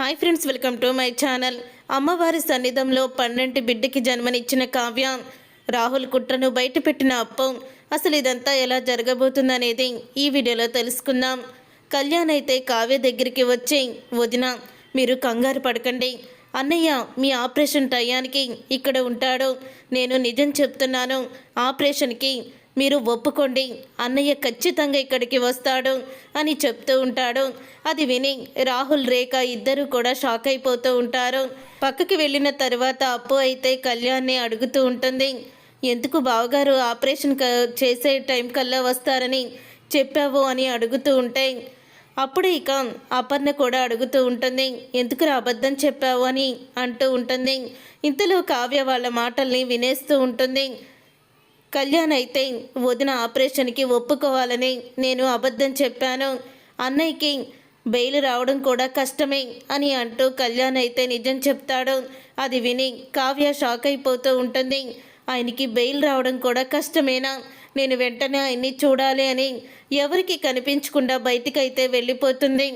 Hi friends welcome to my channel. అమ్మవారి సన్నిధంలో పన్నెంటి బిడ్డకి జన్మనిచ్చిన కావ్య రాహుల్ కుట్రను బయటపెట్టిన అప్పం. అసలు ఇదంతా ఎలా జరగబోతుందనేది ఈ వీడియోలో తెలుసుకుందాం. కళ్యాణ్ అయితే కావ్య దగ్గరికి వచ్చి వదిన మీరు కంగారు పడకండి. అన్నయ్య మీ ఆపరేషన్ టయానికి ఇక్కడ ఉంటాడు. నేను నిజం చెప్తున్నాను. ఆపరేషన్కి మీరు ఒప్పుకోండి. అన్నయ్య ఖచ్చితంగా ఇక్కడికి వస్తాడు అని చెప్తూ ఉంటాడు. అది విని రాహుల్ రేఖ ఇద్దరు కూడా షాక్ అయిపోతూ ఉంటారు. పక్కకి వెళ్ళిన తర్వాత అప్పు అయితే కళ్యాణ్ని అడుగుతూ ఉంటుంది. ఎందుకు బావగారు ఆపరేషన్ క- చేసే టైం కల్లా వస్తారని చెప్పావు అని అడుగుతూ ఉంటే అప్పుడు ఇక అపర్ణ కూడా అడుగుతూ ఉంటుంది. ఎందుకు అబద్ధం చెప్పావు అని అంటూ ఉంటుంది. ఇంతలో కావ్య వాళ్ళ మాటల్ని వినేస్తూ ఉంటుంది. కళ్యాణ్ అయితే వదిన ఆపరేషన్కి ఒప్పుకోవాలని నేను అబద్ధం చెప్పాను. అన్నయ్యకి బెయిల్ రావడం కూడా కష్టమే అని అంటూ కళ్యాణ్ అయితే నిజం చెప్తాడు. అది విని కావ్య షాక్ అయిపోతూ ఉంటుంది. ఆయనకి బెయిల్ రావడం కూడా కష్టమేనా? నేను వెంటనే ఆయన్ని చూడాలి అని ఎవరికి కనిపించకుండా బయటికైతే వెళ్ళిపోతుంది.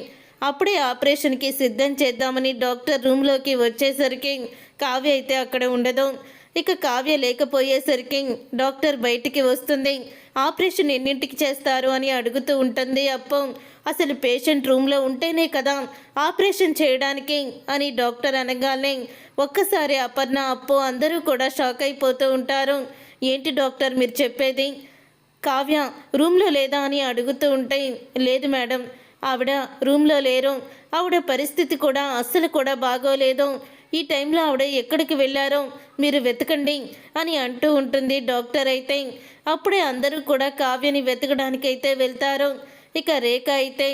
అప్పుడే ఆపరేషన్కి సిద్ధం చేద్దామని డాక్టర్ రూమ్లోకి వచ్చేసరికి కావ్య అయితే అక్కడ ఉండదు. ఇక కావ్య లేకపోయేసరికి డాక్టర్ బయటికి వస్తుంది. ఆపరేషన్ ఎన్నింటికి చేస్తారు అని అడుగుతూ ఉంటుంది. అప్పు అసలు పేషెంట్ రూమ్లో ఉంటేనే కదా ఆపరేషన్ చేయడానికి అని డాక్టర్ అనగానే ఒక్కసారి అపర్ణ అప్పు అందరూ కూడా షాక్ అయిపోతూ ఉంటారు. ఏంటి డాక్టర్ మీరు చెప్పేది? కావ్య రూమ్లో లేదా అని అడుగుతూ ఉంటే లేదు మేడం ఆవిడ రూమ్లో లేరు. ఆవిడ పరిస్థితి కూడా అస్సలు కూడా బాగోలేదు. ఈ టైంలో ఆవిడ ఎక్కడికి వెళ్ళారో మీరు వెతకండి అని అంటూ ఉంటుంది డాక్టర్ అయితే. అప్పుడే అందరూ కూడా కావ్యని వెతకడానికైతే వెళ్తారు. ఇక రేఖ అయితే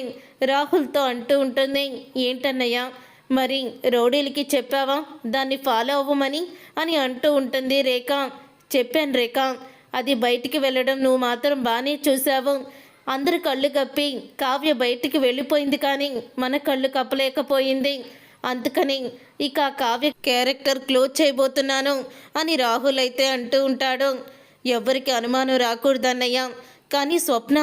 రాహుల్తో అంటూ ఉంటుంది ఏంటన్నయ్యా మరి రౌడీలకి చెప్పావా? దాన్ని ఫాలో అవ్వమని? అని అంటూ ఉంటుంది రేఖ. చెప్పాను రేఖ అది బయటికి వెళ్ళడం నువ్వు మాత్రం బాగానే చూసావు అందరు కళ్ళు కప్పి కావ్య బయటికి వెళ్ళిపోయింది కానీ మన కళ్ళు కప్పలేకపోయింది. అందుకని ఇక ఆ కావ్య క్యారెక్టర్ క్లోజ్ చేయబోతున్నాను అని రాహుల్ అయితే అంటూ ఉంటాడు. ఎవరికి అనుమానం రాకూడదన్నయ్య. కానీ స్వప్న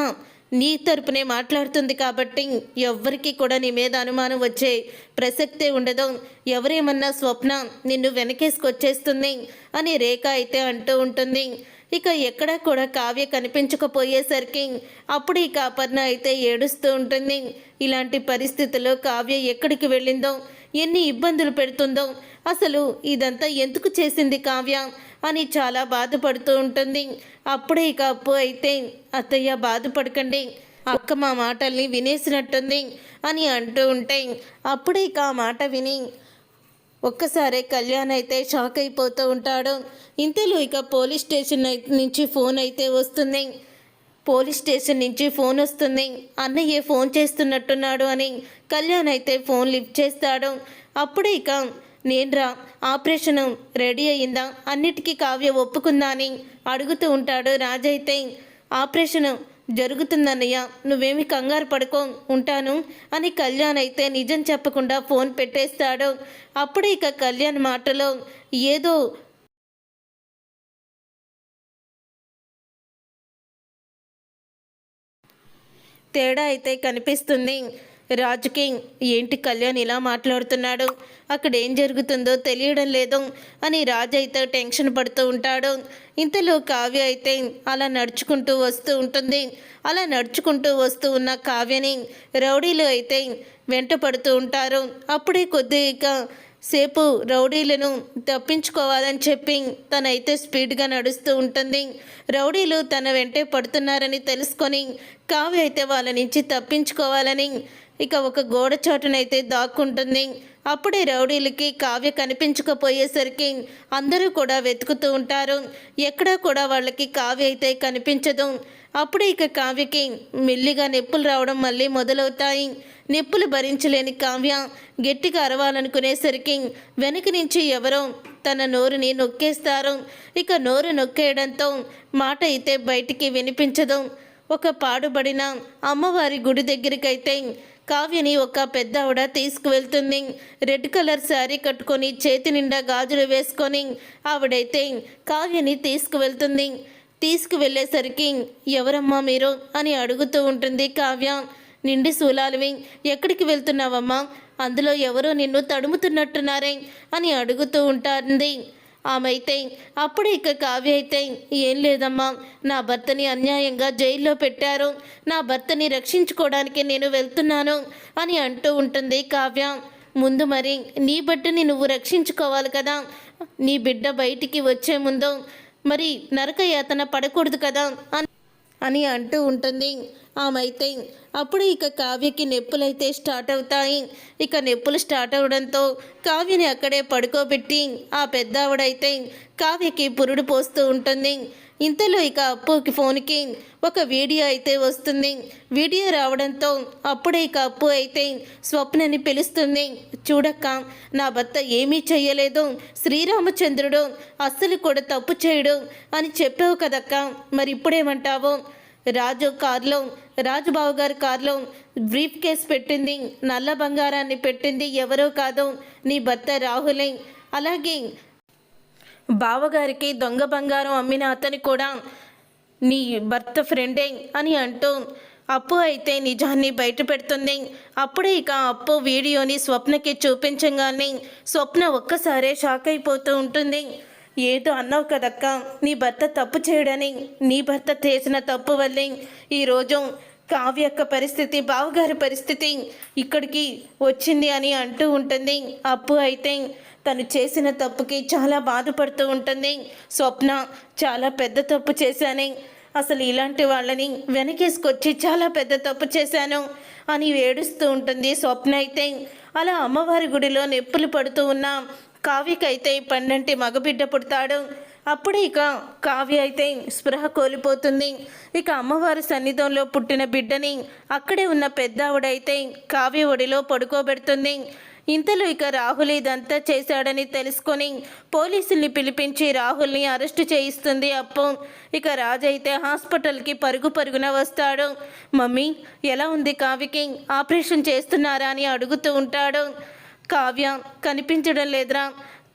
నీ తరపునే మాట్లాడుతుంది కాబట్టి ఎవ్వరికి కూడా నీ మీద అనుమానం వచ్చే ప్రసక్తే ఉండదు. ఎవరేమన్నా స్వప్న నిన్ను వెనకేసుకొచ్చేస్తుంది అని రేఖ అయితే అంటూ ఉంటుంది. ఇక ఎక్కడా కూడా కావ్య కనిపించకపోయేసరికి అప్పుడు ఇక అపర్ణ అయితే ఏడుస్తూ ఉంటుంది. ఇలాంటి పరిస్థితుల్లో కావ్య ఎక్కడికి వెళ్ళిందో ఎన్ని ఇబ్బందులు పెడుతుందో. అసలు ఇదంతా ఎందుకు చేసింది కావ్య? అని చాలా బాధపడుతూ ఉంటుంది. అప్పుడే ఇక అప్పు అయితే అత్తయ్య బాధపడకండి. అక్క మా మాటల్ని వినేసినట్టుంది అని అంటూ ఉంటే అప్పుడే ఇక ఆ మాట విని ఒక్కసారే కళ్యాణ్ అయితే షాక్ అయిపోతూ ఉంటాడు. ఇంతలో ఇక పోలీస్ స్టేషన్ నుంచి ఫోన్ అయితే వస్తుంది. పోలీస్ స్టేషన్ నుంచి ఫోన్ వస్తుంది. అన్నయ్య ఫోన్ చేస్తున్నట్టున్నాడు అని కళ్యాణ్ అయితే ఫోన్ లిఫ్ట్ చేస్తాడు. అప్పుడే ఇక నేన్రా ఆపరేషన్ రెడీ అయిందా అన్నిటికీ కావ్య ఒప్పుకుందా అని అడుగుతూ ఉంటాడు రాజైతే ఆపరేషన్ జరుగుతుందన్నయ్య నువ్వేమి కంగారు పడుకో ఉంటాను అని కళ్యాణ్ అయితే నిజం చెప్పకుండా ఫోన్ పెట్టేస్తాడు. అప్పుడు ఇక కళ్యాణ్ మాటలో ఏదో తేడా అయితే కనిపిస్తుంది. రాజుకి ఏంటి కళ్యాణ్ ఇలా మాట్లాడుతున్నాడు? అక్కడ ఏం జరుగుతుందో తెలియడం లేదు అని రాజు అయితే టెన్షన్ పడుతూ ఉంటాడు. ఇంతలో కావ్య అయితే అలా నడుచుకుంటూ వస్తూ ఉంటుంది. అలా నడుచుకుంటూ వస్తూ ఉన్న కావ్యని రౌడీలు అయితే వెంట పడుతూ ఉంటారు. అప్పుడే కొద్దిగా సేపు రౌడీలను తప్పించుకోవాలని చెప్పి తనైతే స్పీడ్గా నడుస్తూ ఉంటుంది. రౌడీలు తన వెంటే పడుతున్నారని తెలుసుకొని కావ్య అయితే వాళ్ళ నుంచి తప్పించుకోవాలని ఇక ఒక గోడ చాటునైతే దాక్కుంటుంది. అప్పుడే రౌడీలకి కావ్య కనిపించకపోయేసరికి అందరూ కూడా వెతుకుతూ ఉంటారు. ఎక్కడా కూడా వాళ్ళకి కావ్య అయితే కనిపించదు. అప్పుడే ఇక కావ్యకి మెల్లిగా నొప్పులు రావడం మళ్ళీ మొదలవుతాయి. నొప్పులు భరించలేని కావ్య గట్టిగా అరవాలనుకునేసరికి వెనక నుంచి ఎవరో తన నోరుని నొక్కేస్తారు. ఇక నోరు నొక్కేయడంతో మాట అయితే బయటికి వినిపించదు. ఒక పాడుబడిన అమ్మవారి గుడి దగ్గరికైతే కావ్యని ఒక పెద్ద ఆవిడ తీసుకువెళ్తుంది. రెడ్ కలర్ శారీ కట్టుకొని చేతి నిండా గాజులు వేసుకొని ఆవిడైతే కావ్యని తీసుకువెళ్తుంది. తీసుకువెళ్ళేసరికి ఎవరమ్మా మీరు అని అడుగుతూ ఉంటుంది కావ్య. నిండి శూలాలువి ఎక్కడికి వెళ్తున్నావమ్మా? అందులో ఎవరో నిన్ను తడుముతున్నట్టున్నారే అని అడుగుతూ ఉంటుంది. ఆమె అయితే అప్పుడు ఇక కావ్య అయితే ఏం లేదమ్మా నా భర్తని అన్యాయంగా జైల్లో పెట్టారు. నా భర్తని రక్షించుకోవడానికి నేను వెళ్తున్నాను అని అంటూ ఉంటుంది కావ్య. ముందు మరి నీ బిడ్డని నువ్వు రక్షించుకోవాలి కదా. నీ బిడ్డ బయటికి వచ్చే ముందు మరి నరకయాతన పడకూడదు కదా అని అని అంటూ ఉంటుంది. ఆమైతే అప్పుడు ఇక కావ్యకి నొప్పులైతే స్టార్ట్ అవుతాయి. ఇక నొప్పులు స్టార్ట్ అవడంతో కావ్యని అక్కడే పడుకోబెట్టి ఆ పెద్దావిడైతే కావ్యకి పురుడు పోస్తూ ఉంటుంది. ఇంతలో ఇక అప్పుకి ఫోన్కి ఒక వీడియో అయితే వస్తుంది. వీడియో రావడంతో అప్పుడే ఇక అప్పు అయితే స్వప్నని పిలుస్తుంది. చూడక్క నా భర్త ఏమీ చెయ్యలేదు. శ్రీరామచంద్రుడు అస్సలు కూడా తప్పు చేయడు అని చెప్పావు కదక్క మరి ఇప్పుడేమంటావు రాజు కారులో రాజుబాబు గారి కారులో బ్రీఫ్ కేస్ పెట్టింది. నల్ల బంగారాన్ని పెట్టింది ఎవరో కాదు నీ భర్త రాహులే. అలాగే బావగారికి దొంగ బంగారం అమ్మిన అతని కూడా నీ భర్త ఫ్రెండే అని అంటూ అప్పు అయితే నిజాన్ని బయట పెడుతుంది. అప్పుడే ఇక అప్పు వీడియోని స్వప్నకి చూపించగానే స్వప్న ఒక్కసారే షాక్ అయిపోతూ ఉంటుంది. ఏదో అన్నావు కదక్క. నీ భర్త తప్పు చేయడని నీ భర్త చేసిన తప్పు వల్లే ఈరోజు కావ్య యొక్క పరిస్థితి బావగారి పరిస్థితి ఇక్కడికి వచ్చింది అని అంటూ ఉంటుంది. అప్పు అయితే తను చేసిన తప్పుకి చాలా బాధపడుతూ ఉంటుంది. స్వప్న చాలా పెద్ద తప్పు చేశాను. అసలు ఇలాంటి వాళ్ళని వెనకేసుకొచ్చి చాలా పెద్ద తప్పు చేశాను అని ఏడుస్తూ ఉంటుంది స్వప్న అయితే. అలా అమ్మవారి గుడిలో నొప్పులు పడుతూ ఉన్నాం కావ్యకైతే పన్నెంటి మగబిడ్డ పుడతాడు. అప్పుడే ఇక కావ్య అయితే స్పృహ కోల్పోతుంది. ఇక అమ్మవారి సన్నిధంలో పుట్టిన బిడ్డని అక్కడే ఉన్న పెద్ద ఆవిడైతే కావ్య ఒడిలో పడుకోబెడుతుంది. ఇంతలో ఇక రాహుల్ ఇదంతా చేశాడని తెలుసుకొని పోలీసుల్ని పిలిపించి రాహుల్ని అరెస్టు చేయిస్తుంది అప్పు. ఇక రాజు అయితే హాస్పిటల్కి పరుగు పరుగున వస్తాడు. మమ్మీ ఎలా ఉంది కావికి ఆపరేషన్ చేస్తున్నారా? అని అడుగుతూ ఉంటాడు. కావ్య కనిపించడం లేదురా.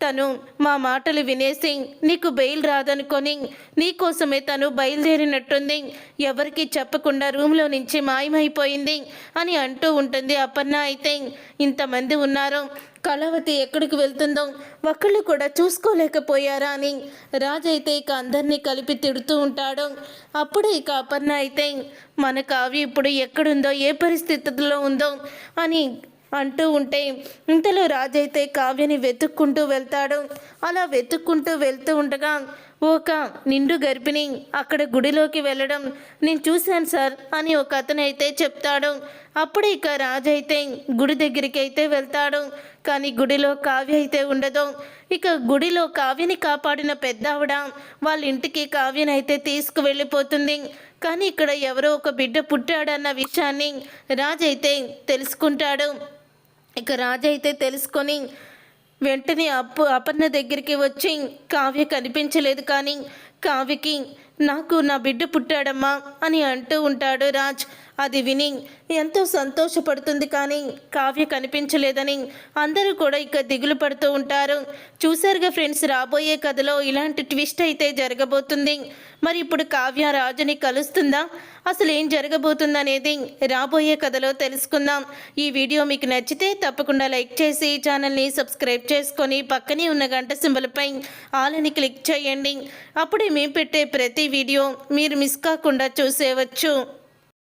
తను మా మాటలు వినేసి నీకు బెయిల్ రాదనుకొని నీకోసమే తను బయలుదేరినట్టుంది. ఎవరికి చెప్పకుండా రూమ్లో నుంచి మాయమైపోయింది అని అంటూ ఉంటుంది అపర్ణ అయితే. ఇంతమంది ఉన్నారు. కళావతి ఎక్కడికి వెళ్తుందో ఒక్కళ్ళు కూడా చూసుకోలేకపోయారా అని రాజైతే ఇక అందరినీ కలిపి తిడుతూ ఉంటాడు. అప్పుడు ఇక అపర్ణ అయితే మన కావ్య ఇప్పుడు ఎక్కడుందో ఏ పరిస్థితుల్లో ఉందో అని అంటూ ఉంటే ఇంతలో రాజైతే కావ్యని వెతుక్కుంటూ వెళ్తాడు. అలా వెతుక్కుంటూ వెళ్తూ ఉండగా ఒక నిండు గర్భిణి అక్కడ గుడిలోకి వెళ్ళడం నేను చూశాను సార్ అని ఒక అతను అయితే చెప్తాడు. అప్పుడు ఇక రాజైతే గుడి దగ్గరికి అయితే వెళ్తాడు. కానీ గుడిలో కావ్య అయితే ఉండదు. ఇక గుడిలో కావ్యని కాపాడిన పెద్దావిడ వాళ్ళ ఇంటికి కావ్యని అయితే తీసుకువెళ్ళిపోతుంది. కానీ ఇక్కడ ఎవరో ఒక బిడ్డ పుట్టాడన్న విషయాన్ని రాజైతే తెలుసుకుంటాడు. ఇక రాజు అయితే తెలుసుకొని వెంటనే అప్పు అపర్ణ దగ్గరికి వచ్చి కావ్య కనిపించలేదు కానీ కావ్యకి నాకు నా బిడ్డ పుట్టాడమ్మా అని అంటూ ఉంటాడు రాజ్. అది విని ఎంతో సంతోషపడుతుంది కానీ కావ్య కనిపించలేదని అందరూ కూడా ఇక దిగులు పడుతూ ఉంటారు. చూసారుగా ఫ్రెండ్స్ రాబోయే కథలో ఇలాంటి ట్విస్ట్ అయితే జరగబోతుంది. మరి ఇప్పుడు కావ్య రాజుని కలుస్తుందా? అసలు ఏం జరగబోతుందనేది రాబోయే కథలో తెలుసుకుందాం. ఈ వీడియో మీకు నచ్చితే తప్పకుండా లైక్ చేసి ఛానల్ని సబ్స్క్రైబ్ చేసుకొని పక్కనే ఉన్న గంట సింబల్పై ఆలని క్లిక్ చేయండి. అప్పుడే మేము పెట్టే ప్రతి వీడియో మీరు మిస్ కాకుండా చూసేవచ్చు.